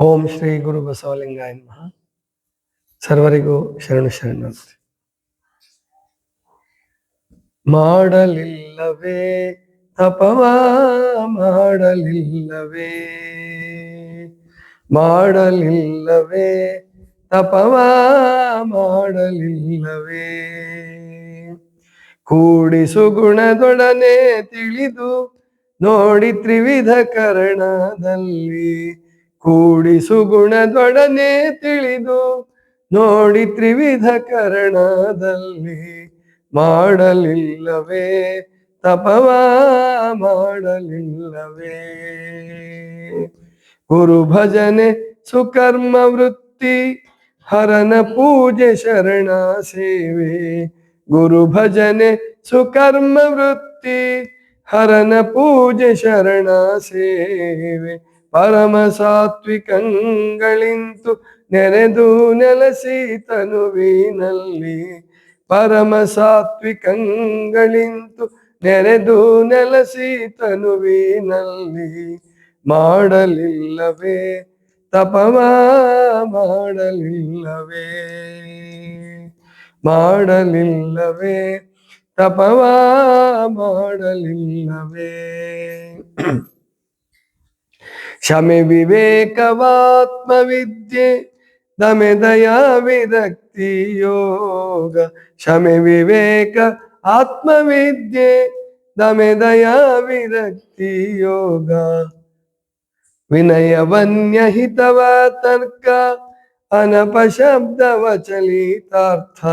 ಓಂ ಶ್ರೀ ಗುರು ಬಸವಲಿಂಗಾಯ ನಮಃ. ಸರ್ವರಿಗೂ ಶರಣು ಶರಣಂತೆ ಮಾಡಲಿಲ್ಲವೇ ತಪವ ಮಾಡಲಿಲ್ಲವೇ ಮಾಡಲಿಲ್ಲವೇ, ತಪವ ಮಾಡಲಿಲ್ಲವೇ. ಕೂಡಿಸು ಗುಣದೊಡನೆ ತಿಳಿದು ನೋಡಿ ತ್ರಿವಿಧ ಕರಣದಲ್ಲಿ ಕೂಡಿಸು ಗುಣದೊಡನೆ ತಿಳಿದು ನೋಡಿ ತ್ರಿವಿಧ ಕರಣದಲ್ಲಿ ಮಾಡಲಿಲ್ಲವೇ, ತಪವ ಮಾಡಲಿಲ್ಲವೇ. ಗುರು ಭಜನೆ ಸುಕರ್ಮ ವೃತ್ತಿ, ಹರನ ಪೂಜೆ ಶರಣ ಸೇವೆ. ಗುರು ಭಜನೆ ಸುಕರ್ಮ ವೃತ್ತಿ, ಹರನ ಪೂಜೆ ಶರಣ ಸೇವೆ. ಪರಮ ಸಾತ್ವಿಕಂಗಳಿಂತು ನೆನೆದು ನೆಲೆಸಿ ತನುವಿನಲ್ಲಿ. ಪರಮ ಸಾತ್ವಿಕಂಗಳಿಂತು ನೆನೆದು ನೆಲೆಸಿ ತನುವಿನಲ್ಲಿ. ಮಾಡಲಿಲ್ಲವೇ ತಪವ ಮಾಡಲಿಲ್ಲವೇ. ಮಾಡಲಿಲ್ಲವೇ ತಪವ ಮಾಡಲಿಲ್ಲವೇ. ಶಮೆ ವಿವೇಕವಾತ್ಮವಿದ್ಯೆ ದಮೆ ದಯಾ ವಿರಕ್ತಿ ಯೋಗ ಶಮೆ ವಿವೇಕ ಆತ್ಮವಿದ್ಯೆ ದಮೆ ದಯಾ ವಿರಕ್ತಿ ಯೋಗ ವಿನಯವನ್ಯಹಿತವ ತರ್ಕ ಅನಪಶಬ್ದವ ಚಲಿತಾರ್ಥ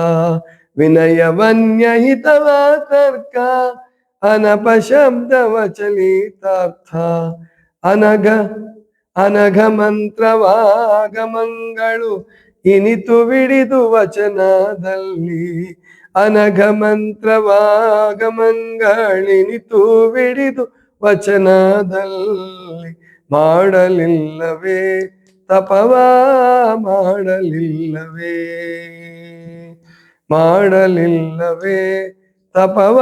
ವಿನಯವನ್ಯಹಿತವ ತರ್ಕ ಅನಪಶಬ್ದವ ಚಲಿತಾರ್ಥ ಅನಘ ಅನಘ ಮಂತ್ರವಾಗಮಂಗಳು ಇನಿತು ಬಿಡಿದು ವಚನದಲ್ಲಿ. ಅನಘ ಮಂತ್ರವಾಗಮಂಗಳಿನಿತು ಬಿಡಿದು ವಚನದಲ್ಲಿ. ಮಾಡಲಿಲ್ಲವೇ, ತಪವಾ ಮಾಡಲಿಲ್ಲವೇ. ಮಾಡಲಿಲ್ಲವೇ, ತಪವ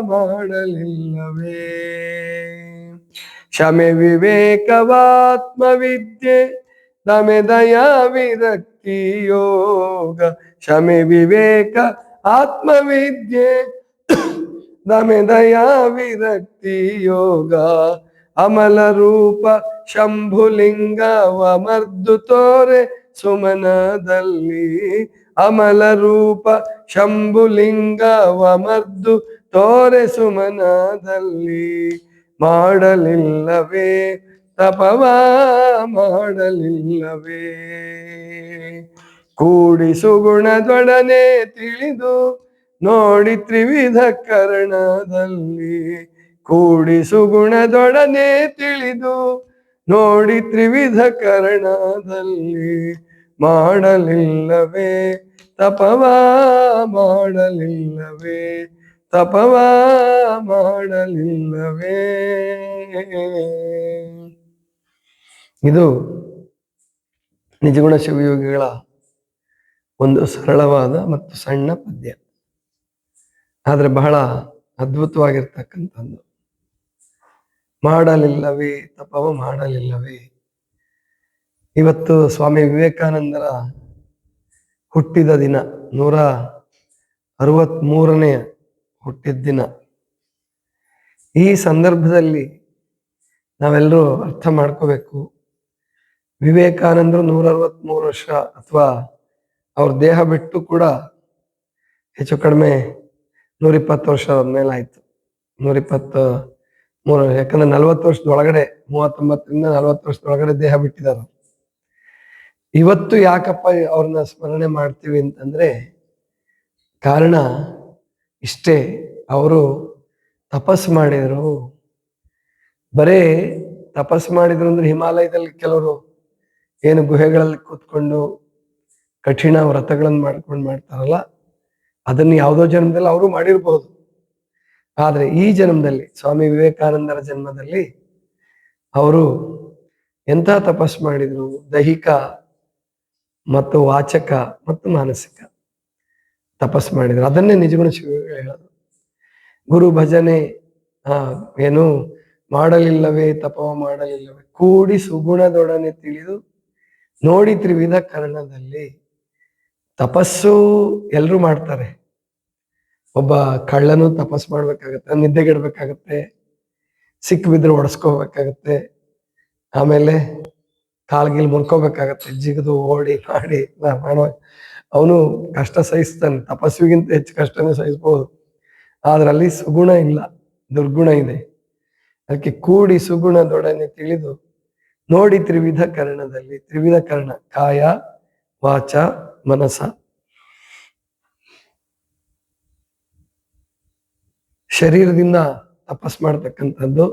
ಮಾಡಲಿಲ್ಲವೇ. ಶಮೆ ವಿವೇಕವಾತ್ಮವಿದ್ಯೆ, ದಮೆ ದಯಾ ವಿರಕ್ತಿ ಯೋಗ ಶಮೆ ವಿವೇಕ ಆತ್ಮವಿದ್ಯೆ, ದಮೆ ದಯಾ ವಿರಕ್ತಿ ಯೋಗ ಅಮಲ ರೂಪ ಶಂಭುಲಿಂಗವ ಮರ್ದು ತೋರೆ ಸುಮನದಲ್ಲಿ, ಅಮಲ ರೂಪ ಶಂಭುಲಿಂಗವ ಮರ್ದು ತೋರೆ ಸುಮನದಲ್ಲಿ. ಮಾಡಲಿಲ್ಲವೇ, ತಪವ ಮಾಡಲಿಲ್ಲವೇ. ಕೂಡಿಸು ಗುಣದೊಡನೆ ತಿಳಿದು ನೋಡಿ ತ್ರಿವಿಧ ಕರ್ಣದಲ್ಲಿ. ಕೂಡಿಸು ಗುಣದೊಡನೆ ತಿಳಿದು ನೋಡಿ ತ್ರಿವಿಧ ಕರ್ಣದಲ್ಲಿ. ಮಾಡಲಿಲ್ಲವೇ, ತಪವ ಮಾಡಲಿಲ್ಲವೇ ತಪವ ಮಾಡಲಿಲ್ಲವೇ? ಇದು ನಿಜಗುಣ ಶಿವಯೋಗಿಗಳ ಒಂದು ಸರಳವಾದ ಮತ್ತು ಸಣ್ಣ ಪದ್ಯ. ಆದರೆ ಬಹಳ ಅದ್ಭುತವಾಗಿರ್ತಕ್ಕಂಥದ್ದು. ಮಾಡಲಿಲ್ಲವೇ, ತಪವ ಮಾಡಲಿಲ್ಲವೇ? ಇವತ್ತು ಸ್ವಾಮಿ ವಿವೇಕಾನಂದರ ಹುಟ್ಟಿದ ದಿನ ನೂರ ಅರವತ್ಮೂರನೆಯ ಹುಟ್ಟಿದ ದಿನ ಈ ಸಂದರ್ಭದಲ್ಲಿ ನಾವೆಲ್ಲರೂ ಅರ್ಥ ಮಾಡ್ಕೋಬೇಕು. ವಿವೇಕಾನಂದರು ನೂರ ಅರವತ್ಮೂರು ವರ್ಷ ಅಥವಾ ಅವ್ರ ದೇಹ ಬಿಟ್ಟು ಕೂಡ ಹೆಚ್ಚು ಕಡಿಮೆ ನೂರಿಪ್ಪತ್ತು ವರ್ಷ ಆಯಿತು ನೂರಿಪ್ಪತ್ತು ಮೂರು ಯಾಕಂದ್ರೆ ನಲವತ್ತು ವರ್ಷದೊಳಗಡೆ, ಮೂವತ್ತೊಂಬತ್ತರಿಂದ ನಲವತ್ತು ವರ್ಷದೊಳಗಡೆ ದೇಹ ಬಿಟ್ಟಿದ್ದಾರೆ ಇವತ್ತು ಯಾಕಪ್ಪ ಅವ್ರನ್ನ ಸ್ಮರಣೆ ಮಾಡ್ತೀವಿ ಅಂತಂದ್ರೆ ಕಾರಣ ಇಷ್ಟೇ ಅವರು ತಪಸ್ಸು ಮಾಡಿದರು. ಬರೇ ತಪಸ್ಸು ಮಾಡಿದ್ರು ಅಂದ್ರೆ ಹಿಮಾಲಯದಲ್ಲಿ ಕೆಲವರು ಏನು ಗುಹೆಗಳಲ್ಲಿ ಕೂತ್ಕೊಂಡು ಕಠಿಣ ವ್ರತಗಳನ್ನು ಮಾಡ್ಕೊಂಡು ಮಾಡ್ತಾರಲ್ಲ, ಅದನ್ನು ಯಾವುದೋ ಜನ್ಮದಲ್ಲಿ ಅವರು ಮಾಡಿರ್ಬೋದು. ಆದರೆ ಈ ಜನ್ಮದಲ್ಲಿ, ಸ್ವಾಮಿ ವಿವೇಕಾನಂದರ ಜನ್ಮದಲ್ಲಿ ಅವರು ಎಂಥ ತಪಸ್ಸು ಮಾಡಿದರು? ದೈಹಿಕ ಮತ್ತು ವಾಚಕ ಮತ್ತು ಮಾನಸಿಕ. ತಪಸ್ಸು ಮಾಡಿದ್ರು. ಅದನ್ನೇ ನಿಜಗುಣ ಶಿವಗಳು ಹೇಳೋದು. ಗುರು ಭಜನೆ ಆ ಏನು ಮಾಡಲಿಲ್ಲವೇ, ತಪವ ಮಾಡಲಿಲ್ಲವೇ, ಕೂಡಿ ಸುಗುಣದೊಡನೆ ತಿಳಿದು ನೋಡಿ ತ್ರಿವಿಧ ಕರ್ಣದಲ್ಲಿ ತಪಸ್ಸು ಎಲ್ಲರೂ ಮಾಡ್ತಾರೆ. ಒಬ್ಬ ಕಳ್ಳನು ತಪಸ್ ಮಾಡ್ಬೇಕಾಗತ್ತೆ, ನಿದ್ದೆಗೆಡ್ಬೇಕಾಗತ್ತೆ ಸಿಕ್ ಬಿದ್ರೆ ಒಡಸ್ಕೋಬೇಕಾಗತ್ತೆ, ಆಮೇಲೆ ಕಾಲ್ಗಿಲ್ ಮುರ್ಕೋಬೇಕಾಗತ್ತೆ, ಜಿಗಿದು ಓಡಿ ಮಾಡೋ ಅವನು ಕಷ್ಟ ಸಹಿಸ್ತಾನೆ, ತಪಸ್ವಿಗಿಂತ ಹೆಚ್ಚು ಕಷ್ಟನೇ ಸಹಿಸ್ಬೋದು. ಆದ್ರೆ ಅಲ್ಲಿ ಸುಗುಣ ಇಲ್ಲ, ದುರ್ಗುಣ ಇದೆ. ಅದಕ್ಕೆ ಕೂಡಿ ಸುಗುಣದೊಡನೆ ತಿಳಿದು ನೋಡಿ ತ್ರಿವಿಧ ಕರ್ಣದಲ್ಲಿ ತ್ರಿವಿಧ ಕರ್ಣ ಕಾಯ, ವಾಚ, ಮನಸ. ಶರೀರದಿಂದ ತಪಸ್ ಮಾಡ್ತಕ್ಕಂಥದ್ದು,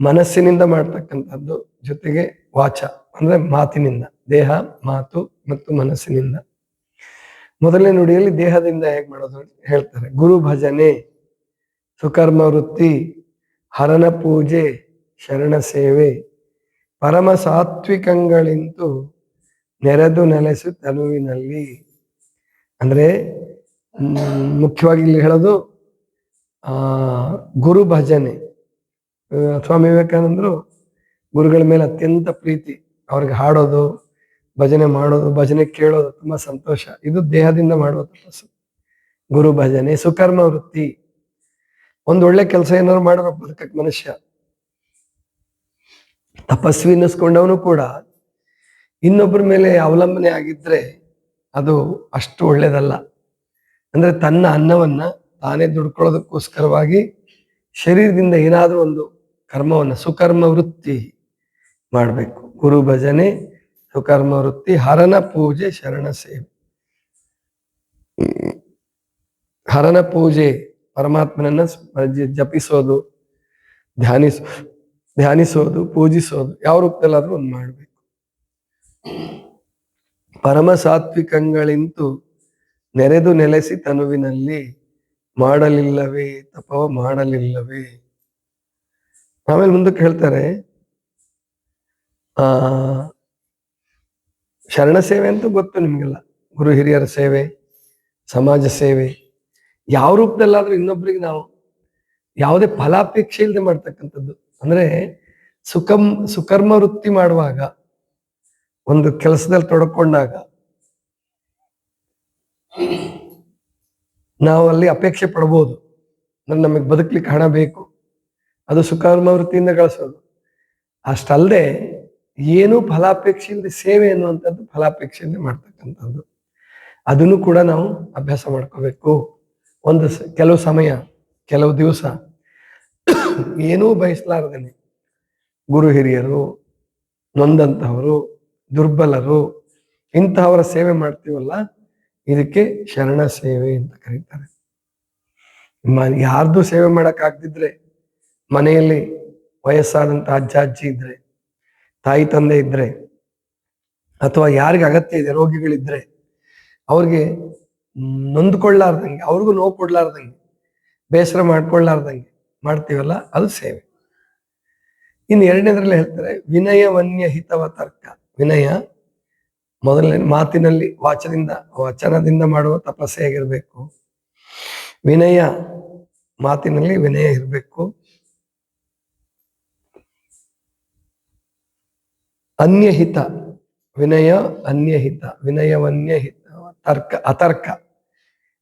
ಮನಸ್ಸಿನಿಂದ ಮಾಡ್ತಕ್ಕಂಥದ್ದು ಜೊತೆಗೆ ವಾಚ, ಅಂದ್ರೆ ಮಾತಿನಿಂದ, ದೇಹ, ಮಾತು ಮತ್ತು ಮನಸ್ಸಿನಿಂದ. ಮೊದಲನೇ ನುಡಿಯಲ್ಲಿ ದೇಹದಿಂದ ಹೇಗೆ ಮಾಡೋದು ಹೇಳ್ತಾರೆ. ಗುರು ಭಜನೆ, ಸುಕರ್ಮ ವೃತ್ತಿ, ಹರಣ ಪೂಜೆ, ಶರಣ ಸೇವೆ, ಪರಮ ಸಾತ್ವಿಕಂಗಳಿಂತು ನೆರೆದು ನೆಲೆಸು ತನುವಿನಲ್ಲಿ. ಅಂದ್ರೆ ಮುಖ್ಯವಾಗಿ ಇಲ್ಲಿ ಹೇಳೋದು, ಆ, ಗುರು ಭಜನೆ. ಸ್ವಾಮಿ ವಿವೇಕಾನಂದರು ಗುರುಗಳ ಮೇಲೆ ಅತ್ಯಂತ ಪ್ರೀತಿ. ಅವ್ರಿಗೆ ಹಾಡೋದು ಭಜನೆ ಮಾಡೋದು, ಭಜನೆ ಕೇಳೋದು ತುಂಬಾ ಸಂತೋಷ. ಇದು ದೇಹದಿಂದ ಮಾಡುವ ತಪಸ್ಸು. ಗುರು ಭಜನೆ, ಸುಕರ್ಮ ವೃತ್ತಿ. ಒಂದ್ ಒಳ್ಳೆ ಕೆಲಸ ಏನಾದ್ರು ಮಾಡಬೇಕು ಬದುಕಕ್ ಮನುಷ್ಯ. ತಪಸ್ವಿ ಅನ್ನಿಸ್ಕೊಂಡವನು ಕೂಡ ಇನ್ನೊಬ್ಬರ ಮೇಲೆ ಅವಲಂಬನೆ ಆಗಿದ್ರೆ ಅದು ಅಷ್ಟು ಒಳ್ಳೇದಲ್ಲ. ಅಂದ್ರೆ ತನ್ನ ಅನ್ನವನ್ನ ತಾನೇ ದುಡ್ಕೊಳ್ಳೋದಕ್ಕೋಸ್ಕರವಾಗಿ ಶರೀರದಿಂದ ಏನಾದ್ರೂ ಒಂದು ಕರ್ಮವನ್ನ, ಸುಕರ್ಮ ವೃತ್ತಿ ಮಾಡಬೇಕು. ಗುರು ಭಜನೆ ಸುಕರ್ಮ ವೃತ್ತಿ ಹರನ ಪೂಜೆ ಶರಣ ಸೇವೆ. ಹರನ ಪೂಜೆ ಪರಮಾತ್ಮನನ್ನ ಜಪಿಸೋದು, ಧ್ಯಾನಿಸೋ, ಧ್ಯಾನಿಸೋದು, ಪೂಜಿಸೋದು, ಯಾವ ರೂಪದಲ್ಲಾದ್ರೂ ಒಂದು ಮಾಡ್ಬೇಕು. ಪರಮ ಸಾತ್ವಿಕಂಗಳಿಂತೂ ನೆರೆದು ನೆಲೆಸಿ ತನುವಿನಲ್ಲಿ ಮಾಡಲಿಲ್ಲವೇ, ತಪವ ಮಾಡಲಿಲ್ಲವೇ. ಆಮೇಲೆ ಮುಂದಕ್ಕೆ ಹೇಳ್ತಾರೆ, ಆ ಶರಣ ಸೇವೆ ಅಂತೂ ಗೊತ್ತು ನಿಮಗೆಲ್ಲ. ಗುರು ಹಿರಿಯರ ಸೇವೆ, ಸಮಾಜ ಸೇವೆ. ಯಾವ ರೂಪದಲ್ಲಾದ್ರೂ ಇನ್ನೊಬ್ರಿಗೆ ನಾವು ಯಾವುದೇ ಫಲಾಪೇಕ್ಷೆ ಇಲ್ಲದೆ ಮಾಡ್ತಕ್ಕಂಥದ್ದು. ಅಂದ್ರೆ ಸುಕಮ್, ಸುಕರ್ಮ ವೃತ್ತಿ ಮಾಡುವಾಗ, ಒಂದು ಕೆಲಸದಲ್ಲಿ ತೊಡಕೊಂಡಾಗ ನಾವು ಅಲ್ಲಿ ಅಪೇಕ್ಷೆ ಪಡ್ಬೋದು. ಅಂದ್ರೆ ನಮಗೆ ಬದುಕ್ಲಿಕ್ಕೆ ಹಣ ಬೇಕು. ಅದು ಸುಕರ್ಮ ವೃತ್ತಿಯಿಂದ ಗಳಿಸೋದು. ಅಷ್ಟಲ್ಲದೆ ಏನೂ ಫಲಾಪೇಕ್ಷೆ ಇಲ್ಲದೆ ಸೇವೆ ಅನ್ನುವಂಥದ್ದು ಫಲಾಪೇಕ್ಷೆಯಿಂದ ಮಾಡ್ತಕ್ಕಂಥದ್ದು. ಅದನ್ನು ಕೂಡ ನಾವು ಅಭ್ಯಾಸ ಮಾಡ್ಕೋಬೇಕು. ಒಂದು ಕೆಲವು ಸಮಯ, ಕೆಲವು ದಿವಸ ಏನೂ ಬಯಸಲಾರ್ದೇನೆ. ಗುರು ಹಿರಿಯರು, ನೊಂದಂತಹವರು, ದುರ್ಬಲರು, ಇಂತಹವರ ಸೇವೆ ಮಾಡ್ತೀವಲ್ಲ, ಇದಕ್ಕೆ ಶರಣ ಸೇವೆ ಅಂತ ಕರೀತಾರೆ. ಯಾರ್ದು ಸೇವೆ ಮಾಡಕ್ ಆಗ್ದಿದ್ರೆ ಮನೆಯಲ್ಲಿ ವಯಸ್ಸಾದಂತ ಅಜ್ಜ, ಅಜ್ಜಿ ಇದ್ರೆ ತಾಯಿ ತಂದೆ ಇದ್ರೆ ಅಥವಾ ಯಾರಿಗೆ ಅಗತ್ಯ ಇದೆ, ರೋಗಿಗಳಿದ್ರೆ ಅವ್ರಿಗೆ ನೊಂದ್ಕೊಳ್ಳಾರ್ದಂಗೆ, ಅವ್ರಿಗೂ ನೋವು ಕೊಡ್ಲಾರ್ದಂಗೆ, ಬೇಸರ ಮಾಡ್ಕೊಳ್ಳಾರ್ದಂಗೆ ಮಾಡ್ತೀವಲ್ಲ, ಅದು ಸೇವೆ. ಇನ್ನು ಎರಡನೇದ್ರಲ್ಲಿ ಹೇಳ್ತಾರೆ, ವಿನಯ ವನ್ಯ ಹಿತವ ತರ್ಕ. ವಿನಯ ಮೊದಲನೇ ಮಾತಿನಲ್ಲಿ ವಾಚನದಿಂದ ವಚನದಿಂದ ಮಾಡುವ ತಪಸ್ಸೆ ಆಗಿರ್ಬೇಕು ವಿನಯ ಮಾತಿನಲ್ಲಿ ವಿನಯ ಇರಬೇಕು. ಅನ್ಯಹಿತ, ವಿನಯ ಅನ್ಯಹಿತ, ವಿನಯವನ್ಯಹಿತ, ತರ್ಕ, ಅತರ್ಕ.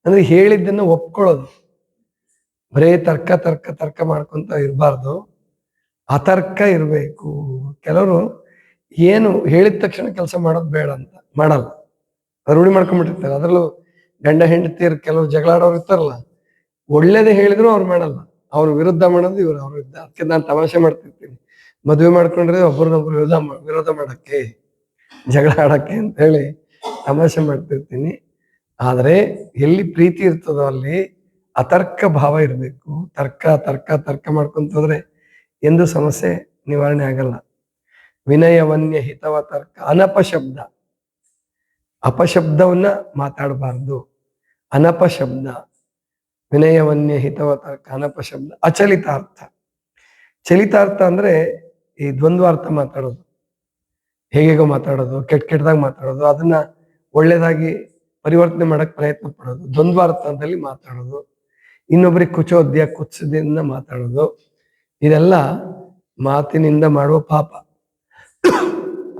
ಅಂದ್ರೆ ಹೇಳಿದ್ದನ್ನು ಒಪ್ಕೊಳ್ಳೋದು. ಬರೇ ತರ್ಕ ತರ್ಕ ತರ್ಕ ಮಾಡ್ಕೊಂತ ಇರಬಾರ್ದು. ಅತರ್ಕ ಇರಬೇಕು. ಕೆಲವರು ಏನು ಹೇಳಿದ ತಕ್ಷಣ ಕೆಲಸ ಮಾಡೋದು ಬೇಡ ಅಂತ. ಮಾಡಲ್ಲ. ರೂಢಿ ಮಾಡ್ಕೊಂಡ್ಬಿಟ್ಟಿರ್ತಾರೆ. ಅದರಲ್ಲೂ ಗಂಡ ಹೆಂಡತಿಯರು ಕೆಲವರು ಜಗಳಾಡೋರು ಇರ್ತಾರಲ್ಲ. ಒಳ್ಳೇದೇ ಹೇಳಿದ್ರು ಅವ್ರು ಮಾಡಲ್ಲ. ಅವ್ರ ವಿರುದ್ಧ ಮಾಡೋದು ಇವ್ರು. ಅವ್ರ ವಿರುದ್ಧ ಅದಕ್ಕೆ ನಾನು ತಮಾಷೆ ಮಾಡ್ತಿರ್ತೀನಿ. ಮದುವೆ ಮಾಡ್ಕೊಂಡ್ರೆ ಒಬ್ಬರನ್ನೊಬ್ಬರು ವಿರೋಧ ವಿರೋಧ ಮಾಡಕ್ಕೆ, ಜಗಳ ಆಡಕ್ಕೆ ಅಂತ ಹೇಳಿ ತಮಾಷೆ ಮಾಡ್ತಿರ್ತೀನಿ. ಆದರೆ ಎಲ್ಲಿ ಪ್ರೀತಿ ಇರ್ತದೋ ಅಲ್ಲಿ ಅತರ್ಕ ಭಾವ ಇರಬೇಕು. ತರ್ಕ ತರ್ಕ ತರ್ಕ ಮಾಡ್ಕೊಂತ ಹೋದ್ರೆ ಎಂದು ಸಮಸ್ಯೆ ನಿವಾರಣೆ ಆಗಲ್ಲ. ವಿನಯವನ್ಯ ಹಿತವ ತರ್ಕ, ಅನಪಶಬ್ದ. ಅಪಶಬ್ದವನ್ನ ಮಾತಾಡಬಾರ್ದು. ಅನಪಶಬ್ದ. ವಿನಯವನ್ಯ ಹಿತವ ತರ್ಕ, ಅನಪಶಬ್ದ. ಅಚಲಿತಾರ್ಥ. ಚಲಿತಾರ್ಥ ಅಂದ್ರೆ ಈ ದ್ವಂದ್ವಾರ್ಥ ಮಾತಾಡೋದು. ಹೇಗೇಗೋ ಮಾತಾಡೋದು, ಕೆಟ್ಟ ಕೆಟ್ಟದಾಗ ಮಾತಾಡೋದು, ಅದನ್ನ ಒಳ್ಳೇದಾಗಿ ಪರಿವರ್ತನೆ ಮಾಡಕ್ ಪ್ರಯತ್ನ ಪಡೋದು. ದ್ವಂದ್ವಾರ್ಥದಲ್ಲಿ ಮಾತಾಡೋದು. ಇನ್ನೊಬ್ಬರಿಗೆ ಕುಚೋದ್ಯ ಕುತ್ಸದಿಂದ ಮಾತಾಡೋದು. ಇದೆಲ್ಲ ಮಾತಿನಿಂದ ಮಾಡುವ ಪಾಪ.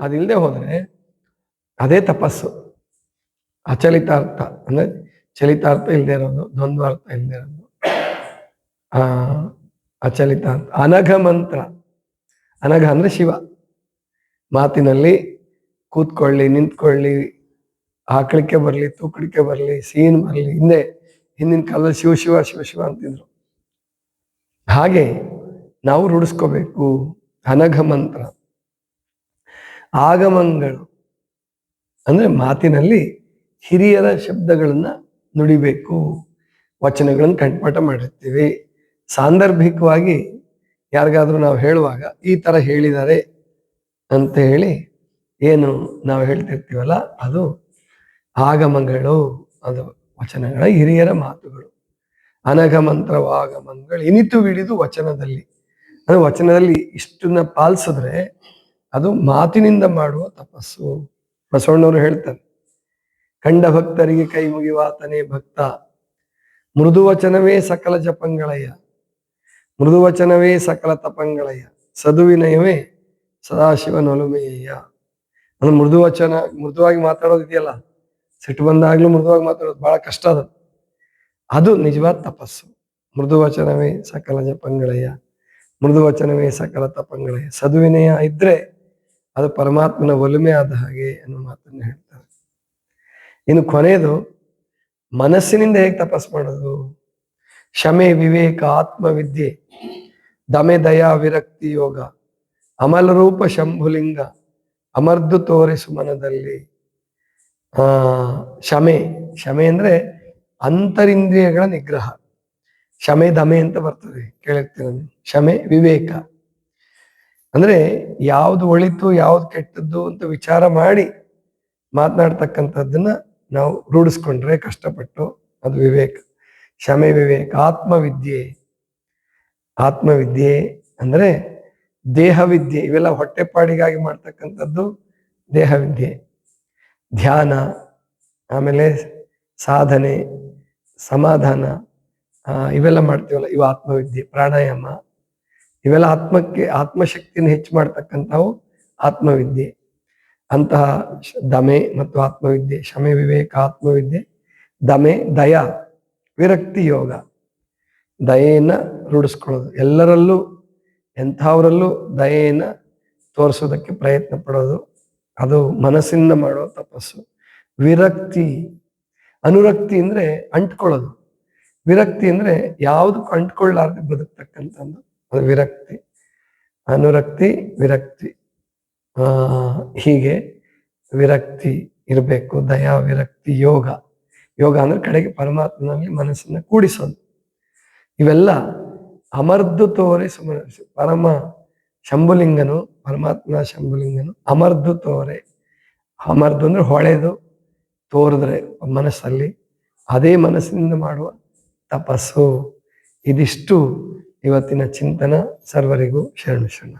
ಅದಿಲ್ಲದೆ ಹೋದ್ರೆ ಅದೇ ತಪಸ್ಸು. ಅಚಲಿತಾರ್ಥ, ಅಂದ್ರೆ ಚಲಿತಾರ್ಥ ಇಲ್ಲದೆ ಇರೋದು, ದ್ವಂದ್ವಾರ್ಥ ಇಲ್ಲದೆ ಇರೋದು. ಆ, ಅಚಲಿತಾರ್ಥ ಅನಘ ಮಂತ್ರ ಅನಘ ಅಂದ್ರೆ ಶಿವ. ಮಾತಿನಲ್ಲಿ ಕೂತ್ಕೊಳ್ಳಿ, ನಿಂತ್ಕೊಳ್ಳಿ ಆಕಳಿಕೆ ಬರಲಿ ತೂಕಡಿಕೆ ಬರಲಿ, ಸೀನ್ ಬರಲಿ, ಹಿಂದೆ, ಹಿಂದಿನ ಕಾಲದಲ್ಲಿ ಶಿವ ಶಿವ ಶಿವ ಶಿವ ಅಂತಿದ್ರು. ಹಾಗೆ ನಾವು ರೂಢಿಸ್ಕೋಬೇಕು, ಅನಘ ಮಂತ್ರ. ಆಗಮಂಗಳು ಅಂದ್ರೆ ಮಾತಿನಲ್ಲಿ ಹಿರಿಯರ ಶಬ್ದಗಳನ್ನ ನುಡಿಬೇಕು, ವಚನಗಳನ್ನು ಕಂಠಪಾಠ ಮಾಡಿರ್ತೀವಿ ಸಾಂದರ್ಭಿಕವಾಗಿ ಯಾರಿಗಾದ್ರೂ ನಾವು ಹೇಳುವಾಗ ಈ ತರ ಹೇಳಿದ್ದಾರೆ ಅಂತ ಹೇಳಿ ಏನು ನಾವು ಹೇಳ್ತಿರ್ತೀವಲ್ಲ, ಅದು ಆಗಮಗಳು, ಅದು ವಚನಗಳ ಹಿರಿಯರ ಮಾತುಗಳು. ಅನಗಮಂತ್ರ ಮಂತ್ರವಾಗಮಗಳು ಇನಿತು ಹಿಡಿದು ವಚನದಲ್ಲಿ. ಅದು ವಚನದಲ್ಲಿ ಇಷ್ಟನ್ನ ಪಾಲಿಸಿದ್ರೆ ಅದು ಮಾತಿನಿಂದ ಮಾಡುವ ತಪಸ್ಸು. ಬಸವಣ್ಣವರು ಹೇಳ್ತಾರೆ, ಕಂಡ ಭಕ್ತರಿಗೆ ಕೈ ಮುಗಿವಾತನೇ ಭಕ್ತ, ಮೃದು ವಚನವೇ ಸಕಲ ಜಪಂಗಳಯ್ಯ. ಮೃದು ವಚನವೇ ಸಕಲ ತಪಂಗಳಯ್ಯ. ಸದುವಿನಯವೇ ಸದಾಶಿವನೊಲುಮೆಯ್ಯ ಅಂದ್ರೆ ಮೃದುವಚನ, ಮೃದುವಾಗಿ ಮಾತಾಡೋದಿದೆಯಲ್ಲ ಸಿಟ್ಟು ಬಂದಾಗ್ಲೂ ಮೃದುವಾಗಿ ಮಾತಾಡೋದು ಬಹಳ ಕಷ್ಟ ಅದು. ಅದು ನಿಜವಾದ ತಪಸ್ಸು. ಮೃದುವಚನವೇ ಸಕಲ ಜಪಂಗಳಯ್ಯ. ಮೃದುವಚನವೇ ಸಕಲ ತಪಂಗಳಯ್ಯ. ಸದುವಿನಯ ಇದ್ರೆ ಅದು ಪರಮಾತ್ಮನ ಒಲುಮೆ ಆದ ಹಾಗೆ ಅನ್ನೋ ಮಾತನ್ನು ಹೇಳ್ತಾರೆ. ಇನ್ನು ಕೊನೆಯದು, ಮನಸ್ಸಿನಿಂದ ಹೇಗೆ ತಪಸ್ ಮಾಡೋದು? ಶಮೆ ವಿವೇಕ, ಆತ್ಮವಿದ್ಯೆ, ದಮೆ, ದಯಾ, ವಿರಕ್ತಿ ಯೋಗ, ಅಮಲ ರೂಪ ಶಂಭುಲಿಂಗ, ಅಮರ್ದು ತೋರಿಸು ಮನದಲ್ಲಿ. ಆ ಶಮೆ ಶಮೆ ಅಂದ್ರೆ ಅಂತರಿಂದ್ರಿಯಗಳ ನಿಗ್ರಹ. ಶಮೆ ದಮೆ ಅಂತ ಬರ್ತದೆ, ಕೇಳಿರ್ತೀನಿ. ಶಮೆ ವಿವೇಕ. ಅಂದ್ರೆ ಯಾವ್ದು ಒಳಿತು, ಯಾವ್ದು ಕೆಟ್ಟದ್ದು ಅಂತ ವಿಚಾರ ಮಾಡಿ ಮಾತನಾಡ್ತಕ್ಕಂಥದ್ದನ್ನ ನಾವು ರೂಢಿಸ್ಕೊಂಡ್ರೆ ಕಷ್ಟಪಟ್ಟು ಅದು ವಿವೇಕ. ಶಮೆ ವಿವೇಕ, ಆತ್ಮವಿದ್ಯೆ. ಆತ್ಮವಿದ್ಯೆ ಅಂದ್ರೆ ದೇಹವಿದ್ಯೆ, ಇವೆಲ್ಲ ಹೊಟ್ಟೆಪಾಡಿಗಾಗಿ ಮಾಡ್ತಕ್ಕಂಥದ್ದು ದೇಹವಿದ್ಯೆ. ಧ್ಯಾನ, ಆಮೇಲೆ ಸಾಧನೆ, ಸಮಾಧಾನ ಇವೆಲ್ಲ ಮಾಡ್ತೀವಲ್ಲ, ಇವು ಆತ್ಮವಿದ್ಯೆ, ಪ್ರಾಣಾಯಾಮ. ಇವೆಲ್ಲ ಆತ್ಮಕ್ಕೆ, ಆತ್ಮಶಕ್ತಿನ ಹೆಚ್ಚು ಮಾಡ್ತಕ್ಕಂಥವು ಆತ್ಮವಿದ್ಯೆ. ಅಂತಹ ದಮೆ ಮತ್ತು ಆತ್ಮವಿದ್ಯೆ ಶಮೆ ವಿವೇಕ, ಆತ್ಮವಿದ್ಯೆ. ದಮೆ, ದಯ. ವಿರಕ್ತಿ ಯೋಗ. ದಯೆಯನ್ನ ರೂಢಿಸ್ಕೊಳ್ಳೋದು. ಎಲ್ಲರಲ್ಲೂ, ಎಂಥವರಲ್ಲೂ ದಯೆಯನ್ನ ತೋರಿಸೋದಕ್ಕೆ ಪ್ರಯತ್ನ ಪಡೋದು. ಅದು ಮನಸ್ಸಿಂದ ಮಾಡೋ ತಪಸ್ಸು. ವಿರಕ್ತಿ, ಅನುರಕ್ತಿ ಅಂದ್ರೆ ಅಂಟ್ಕೊಳ್ಳೋದು. ವಿರಕ್ತಿ ಅಂದ್ರೆ ಯಾವುದಕ್ಕೂ ಅಂಟ್ಕೊಳ್ಳಾರ್ದೆ ಬದುಕ್ತಕ್ಕಂಥದ್ದು. ಅದು ವಿರಕ್ತಿ. ಅನುರಕ್ತಿ, ವಿರಕ್ತಿ. ಹೀಗೆ ವಿರಕ್ತಿ ಇರಬೇಕು. ದಯಾ ವಿರಕ್ತಿ ಯೋಗ. ಯೋಗ ಅಂದ್ರೆ ಕಡೆಗೆ ಪರಮಾತ್ಮನಲ್ಲಿ ಮನಸ್ಸನ್ನ ಕೂಡಿಸೋದು. ಇವೆಲ್ಲ ಅಮರ್ದು ತೋರೆ ಸುಮನಸ್ಸು ಪರಮ ಶಂಭುಲಿಂಗನು ಪರಮಾತ್ಮ ಶಂಭುಲಿಂಗನು ಅಮರ್ದು ತೋರೆ. ಅಮರ್ದು ಅಂದ್ರೆ ಹೊಳೆದು ತೋರಿದ್ರೆ ಮನಸ್ಸಲ್ಲಿ, ಅದೇ ಮನಸ್ಸಿನಿಂದ ಮಾಡುವ ತಪಸ್ಸು. ಇದಿಷ್ಟು ಇವತ್ತಿನ ಚಿಂತನ ಸರ್ವರಿಗೂ ಶರಣು ಶರಣ.